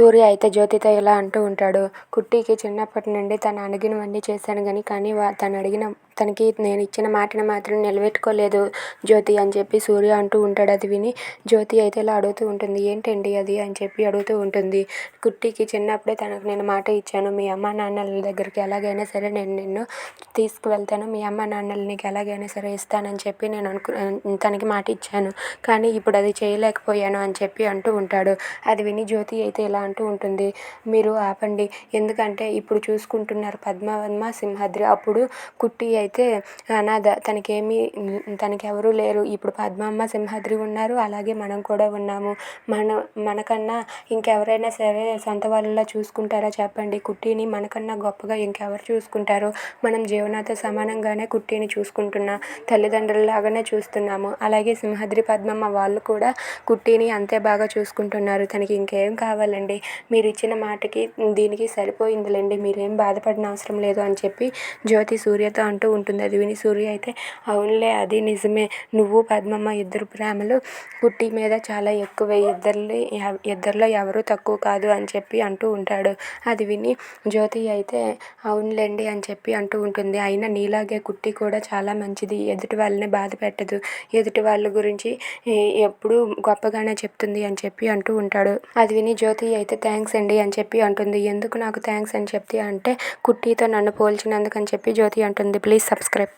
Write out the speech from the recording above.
సూర్య అయితే జ్యోతితో ఇలా అంటూ ఉంటాడు కుట్టికి చిన్నప్పటి నుండి తను అడిగినవన్నీ చేశాను కానీ కానీ వా తను అడిగిన తనకి నేను ఇచ్చిన మాటను మాత్రం నిలబెట్టుకోలేదు జ్యోతి అని చెప్పి సూర్య అంటూ ఉంటాడు. అది విని జ్యోతి అయితే ఇలా అడుగుతూ ఉంటుంది. ఏంటండి అది? అని చెప్పి అడుగుతూ ఉంటుంది. కుట్టికి చిన్నప్పుడే తనకు నేను మాట ఇచ్చాను. మీ అమ్మ నాన్నల దగ్గరికి ఎలాగైనా సరే నేను నిన్ను తీసుకువెళ్తాను. మీ అమ్మ నాన్నలు నీకు ఎలాగైనా సరే ఇస్తానని చెప్పి నేను అనుకు తనకి మాట ఇచ్చాను. కానీ ఇప్పుడు అది చేయలేకపోయాను అని చెప్పి అంటూ ఉంటాడు. అది విని జ్యోతి అయితే ఇలా అంటూ ఉంటుంది. మీరు ఆపండి. ఎందుకంటే ఇప్పుడు చూసుకుంటున్నారు పద్మవర్మ సింహాద్రి. అప్పుడు కుట్టి అయితే అనాథ తనకేమీ తనకి లేరు. ఇప్పుడు పద్మమ్మ సింహాద్రి ఉన్నారు. అలాగే మనం కూడా ఉన్నాము. మన మనకన్నా ఇంకెవరైనా సరే సొంత వాళ్ళలా చూసుకుంటారా చెప్పండి. కుట్టిని మనకన్నా గొప్పగా ఇంకెవరు చూసుకుంటారు? మనం జీవనాతో సమానంగానే కుట్టిని చూసుకుంటున్నా తల్లిదండ్రులలాగానే చూస్తున్నాము. అలాగే సింహాద్రి పద్మమ్మ వాళ్ళు కూడా కుట్టిని అంతే బాగా చూసుకుంటున్నారు. తనకి ఇంకేం కావాలండి? మీరు ఇచ్చిన మాటకి దీనికి సరిపోయిందిలేండి. మీరేం బాధపడిన అవసరం లేదు అని చెప్పి జ్యోతి సూర్యతో అంటూ ఉంటుంది. అది విని సూర్య అయితే అవునులే అది నిజమే. నువ్వు పద్మమ్మ ఇద్దరు ప్రేమలు కుట్టి మీద చాలా ఎక్కువ. ఇద్దరిలో ఇద్దరిలో ఎవరు తక్కువ కాదు అని చెప్పి అంటూ ఉంటాడు. అది విని జ్యోతి అయితే అవునులేండి అని చెప్పి అంటూ ఉంటుంది. అయినా నీలాగే కుట్టి కూడా చాలా మంచిది. ఎదుటి వాళ్ళని బాధ పెట్టదు. ఎదుటి వాళ్ళ గురించి ఎప్పుడూ గొప్పగానే చెప్తుంది అని చెప్పి అంటూ ఉంటాడు. అది విని జ్యోతి అయితే థ్యాంక్స్ అండి అని చెప్పి అంటుంది. ఎందుకు నాకు థ్యాంక్స్ అని చెప్తే అంటే కుట్టితో నన్ను పోల్చినందుకు అని చెప్పి జ్యోతి అంటుంది. Please please subscribe